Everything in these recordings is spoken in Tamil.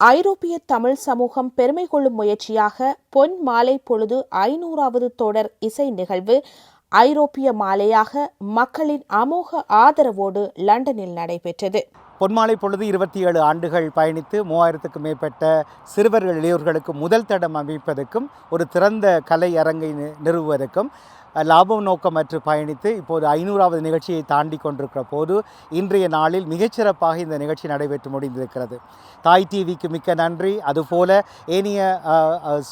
ஐரோப்பிய தமிழ் சமூகம் பெருமை கொள்ளும் முயற்சியாக பொன் மாலை பொழுது ஐநூறாவது தொடர் இசை நிகழ்வு ஐரோப்பிய மாலையாக மக்களின் அமோக ஆதரவோடு லண்டனில் நடைபெற்றது. பொன்மாலை பொழுது இருபத்தி ஏழு ஆண்டுகள் பயணித்து மூவாயிரத்துக்கும் மேற்பட்ட சிறுவர்கள் இளையோர்களுக்கு முதல் தடம் அமைப்பதற்கும் ஒரு திறந்த கலை அரங்கை நி- நிறுவுவதற்கும் லாபம் நோக்கமற்று பயணித்து இப்போது ஐநூறாவது நிகழ்ச்சியை தாண்டி கொண்டிருக்கிற போது இன்றைய நாளில் மிகச்சிறப்பாக இந்த நிகழ்ச்சி நடைபெற்று முடிந்திருக்கிறது. தாய் டிவிக்கு மிக்க நன்றி. அதுபோல ஏனைய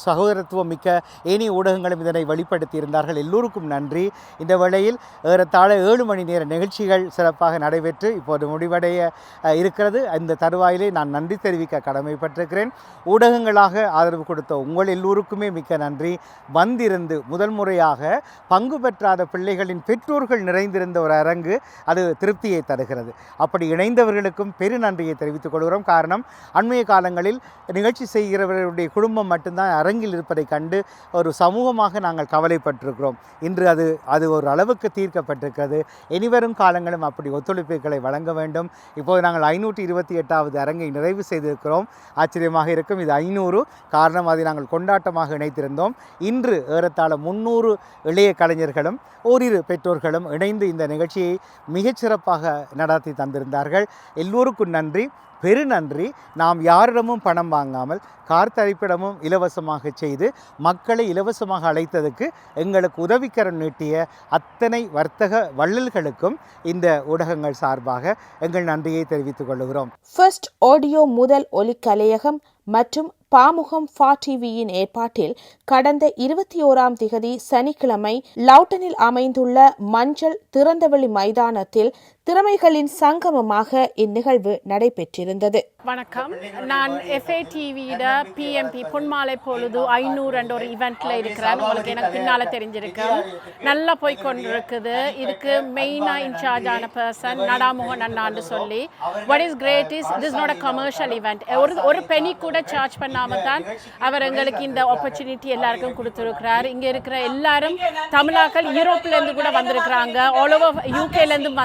சகோதரத்துவம் மிக்க ஏனைய ஊடகங்களும் இதனை வெளிப்படுத்தியிருந்தார்கள். எல்லோருக்கும் நன்றி. இந்த வேளையில் ஏறத்தாழ ஏழு மணி நேர நிகழ்ச்சிகள் சிறப்பாக நடைபெற்று இப்போது முடிவடைய இருக்கிறது. இந்த தருவாயிலே நான் நன்றி தெரிவிக்க கடமைப்பட்டிருக்கிறேன். ஊடகங்களாக ஆதரவு கொடுத்த உங்கள் எல்லோருக்குமே மிக்க நன்றி. வந்திருந்து முதல் முறையாக பங்கு பெற்றாத பிள்ளைகளின் பெற்றோர்கள் நிறைந்திருந்த ஒரு அரங்கு அது திருப்தியை தருகிறது. அப்படி இணைந்தவர்களுக்கும் பெரு நன்றியை தெரிவித்துக் கொள்கிறோம். காரணம் அண்மைய காலங்களில் நிகழ்ச்சி செய்கிறவர்களுடைய குடும்பம் மட்டும்தான் அரங்கில் இருப்பதை கண்டு ஒரு சமூகமாக நாங்கள் கவலைப்பட்டிருக்கிறோம். இன்று அது அது ஒரு அளவுக்கு தீர்க்கப்பட்டிருக்கிறது. இனிவரும் காலங்களும் அப்படி ஒத்துழைப்புகளை வழங்க வேண்டும். இப்போது நாங்கள் ஐநூற்றி இருபத்தி எட்டாவது அரங்கை நிறைவு செய்திருக்கிறோம். ஆச்சரியமாக இருக்கும் இது ஐநூறு. காரணம் அதை நாங்கள் கொண்டாட்டமாக இணைத்திருந்தோம். இன்று ஏறத்தாழ முந்நூறு இளைய கலைஞர்களும் ஓரிரு பெற்றோர்களும் இணைந்து இந்த நிகழ்ச்சியை மிகச்சிறப்பாக நடத்தி தந்திருந்தார்கள். எல்லோருக்கும் நன்றி. பெரு நன்றி. நாம் யாரிடமும் பணம் வாங்காமல் கார் தரிப்பிடமும் இலவசமாக செய்து மக்களை இலவசமாக அழைத்ததுக்கு எங்களுக்கு உதவிக்கரம் நீட்டிய அத்தனை வர்த்தக வள்ளல்களுக்கும் இந்த ஊடகங்கள் சார்பாக எங்கள் நன்றியை தெரிவித்துக் கொள்கிறோம். ஃபர்ஸ்ட் ஆடியோ முதல் ஒலி கலையகம் மற்றும் பாமுகம் ஃபா டிவியின் ஏற்பாட்டில் கடந்த இருபத்தி ஓராம் திகதி சனிக்கிழமை லவுட்டனில் அமைந்துள்ள மஞ்சள் திறந்தவெளி மைதானத்தில் திறமைகளின் சங்கமமாக இந்நிகழ்வு நடைபெற்றிருந்தது. வணக்கம். நான் எஃப்ஏ டிவியிட பிஎம்பி பொன்மாலை பொழுது ஐநூறு என்ற ஒரு இவெண்ட்ல இருக்கிறேன். உங்களுக்கு எனக்கு பின்னால தெரிஞ்சிருக்கு. நல்லா போய் கொண்டிருக்குது. இதுக்கு மெயினாக இன்சார்ஜ் ஆன பர்சன் நடாமோகன் அண்ணான்னு சொல்லி what is great is this not a commercial event ஒரு ஒரு பெனி கூட சார்ஜ் பண்ணாம தான் அவர் எங்களுக்கு இந்த ஆப்பர்ச்சுனிட்டி எல்லாருக்கும் கொடுத்துருக்கிறார். இங்க இருக்கிற எல்லாரும் தமிழாக்கள் யூரோப்ல இருந்து கூட வந்திருக்கிறாங்க. ஆல் ஓவர் யூகேல இருந்தும்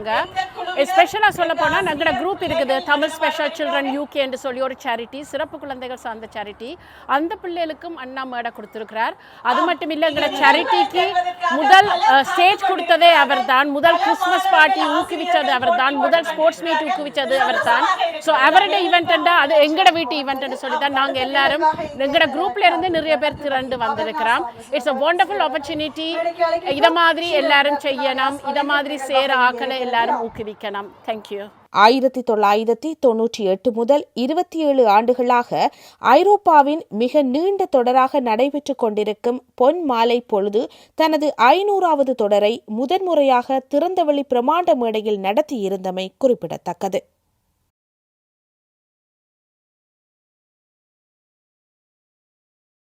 வந்திருக்கிறாங்க ஸ்பெஷலாக சொல்ல போனால் எங்களோட குரூப் இருக்குது. தமிழ் ஸ்பெஷல் சில்ட்ரன் யூகே என்று சொல்லி ஒரு சேரிட்டி சிறப்பு குழந்தைகள் சார்ந்த சேரிட்டி அந்த பிள்ளைகளுக்கும் அண்ணா மேடை கொடுத்துருக்கிறார். அது மட்டும் இல்லை எங்களோட சேரிட்டிக்கு முதல் ஸ்டேஜ் கொடுத்ததே அவர்தான். முதல் கிறிஸ்மஸ் பார்ட்டி ஊக்குவிச்சது அவர்தான். முதல் ஸ்போர்ட்ஸ் மீட் ஊக்குவிச்சது அவர்தான். ஸோ அவருடைய ஈவெண்ட்டா அது எங்களோட வீட்டு ஈவெண்ட்னு சொல்லி தான் நாங்கள் எல்லாரும் எங்களோட குரூப்ல இருந்து நிறைய பேர் திரண்டு வந்திருக்கிறோம். இட்ஸ் அ ஒண்டர்ஃபுல் ஆப்பர்ச்சுனிட்டி இதை மாதிரி எல்லாரும் செய்யணும். இதை மாதிரி சேர ஆக்களை எல்லாரும் ஊக்குவிக்கணும். தேங்க்யூ ஆயிரத்தி தொள்ளாயிரத்தி தொன்னூற்றி எட்டு முதல் இருபத்தி ஏழு ஆண்டுகளாக ஐரோப்பாவின் மிக நீண்ட தொடராக நடைபெற்றுக் கொண்டிருக்கும் பொன் மாலை பொழுது தனது ஐநூறாவது தொடரை முதன்முறையாக திறந்தவெளி பிரமாண்ட மேடையில் நடத்தியிருந்தமை குறிப்பிடத்தக்கது.